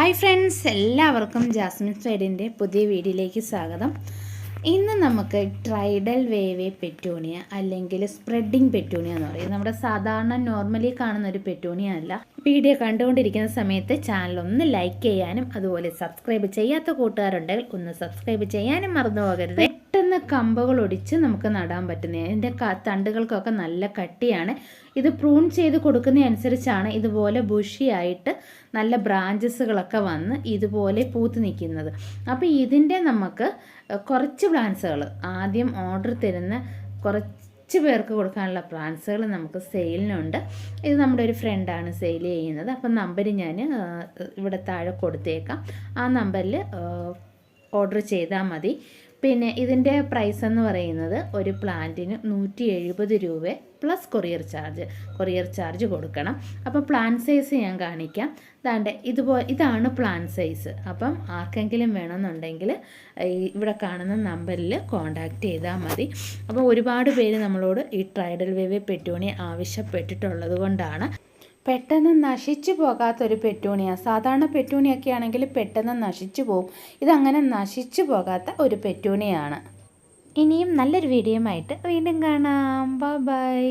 Hi friends എല്ലാവർക്കും Jasmine സൈഡിന്റെ പുതിയ വീഡിയോയിലേക്ക് സ്വാഗതം. ഇന്ന് നമുക്ക് ട്രൈഡൽ വേവേ പെറ്റൂണിയ അല്ലെങ്കിൽ സ്പ്രെഡിങ് പെറ്റൂണിയ എന്ന് പറയും. നമ്മുടെ സാധാരണ നോർമലി കാണുന്ന ഒരു പെറ്റൂണിയ അല്ല. വീഡിയോ കണ്ടുകൊണ്ടിരിക്കുന്ന സമയത്ത് ചാനൽ ഒന്ന് ലൈക്ക് ചെയ്യാനും അതുപോലെ സബ്സ്ക്രൈബ് ചെയ്യാത്ത കൂട്ടുകാരുണ്ടെങ്കിൽ ഒന്ന് സബ്സ്ക്രൈബ് ചെയ്യാനും മറന്നു പോകരുത്. പെട്ടെന്ന് കമ്പുകൾ ഒടിച്ച് നമുക്ക് നടാൻ പറ്റുന്നത് അതിന്റെ തണ്ടുകൾക്കൊക്കെ നല്ല കട്ടിയാണ്. ഇത് പ്രൂൺ ചെയ്ത് കൊടുക്കുന്ന അനുസരിച്ചാണ് ഇതുപോലെ ബുഷിയായിട്ട് നല്ല ബ്രാഞ്ചസുകളൊക്കെ വന്ന് ഇതുപോലെ പൂത്ത് നിൽക്കുന്നത്. അപ്പോൾ ഇതിന്റെ നമുക്ക് കുറച്ച് പ്ലാന്റ്സുകൾ ആദ്യം ഓർഡർ തരുന്ന കുറച്ച് പേർക്ക് കൊടുക്കാനുള്ള പ്ലാൻസുകൾ നമുക്ക് സെയിലിനുണ്ട് ഇത് നമ്മുടെ ഒരു ഫ്രണ്ടാണ് സെയിൽ ചെയ്യുന്നത്. അപ്പം നമ്പർ ഞാൻ ഇവിടെ താഴെ കൊടുത്തേക്കാം. ആ നമ്പറിൽ ഓർഡർ ചെയ്താൽ മതി. പിന്നെ ഇതിന്റെ പ്രൈസ് എന്ന് പറയുന്നത് ഒരു പ്ലാന്റിന് നൂറ്റി എഴുപത് രൂപ plus courier charge courier charge കൊടുക്കണം. അപ്പോൾ പ്ലാൻ സൈസ് ഞാൻ കാണിക്കാം. ദാണ്ട് ഇതുപോലെ ഇതാണ് പ്ലാൻ സൈസ് അപ്പം ആർക്കെങ്കിലും വേണമെന്നുണ്ടെങ്കിൽ ഇവിടെ കാണുന്ന നമ്പറിൽ കോൺടാക്റ്റ് ചെയ്താൽ മതി. അപ്പോൾ ഒരുപാട് പേര് നമ്മളോട് ഈ ട്രൈഡൽ വേവ് പെറ്റൂണി ആവശ്യപ്പെട്ടിട്ടുള്ളത് കൊണ്ടാണ്. പെട്ടെന്ന് നശിച്ചു പോകാത്തൊരു പെറ്റൂണിയ സാധാരണ പെറ്റൂണിയൊക്കെ ആണെങ്കിൽ പെട്ടെന്ന് നശിച്ചു പോകും ഇതങ്ങനെ നശിച്ചു പോകാത്ത ഒരു പെറ്റൂണിയാണ് ഇനിയും നല്ലൊരു വീഡിയോ ആയിട്ട് വീണ്ടും കാണാം. ബൈ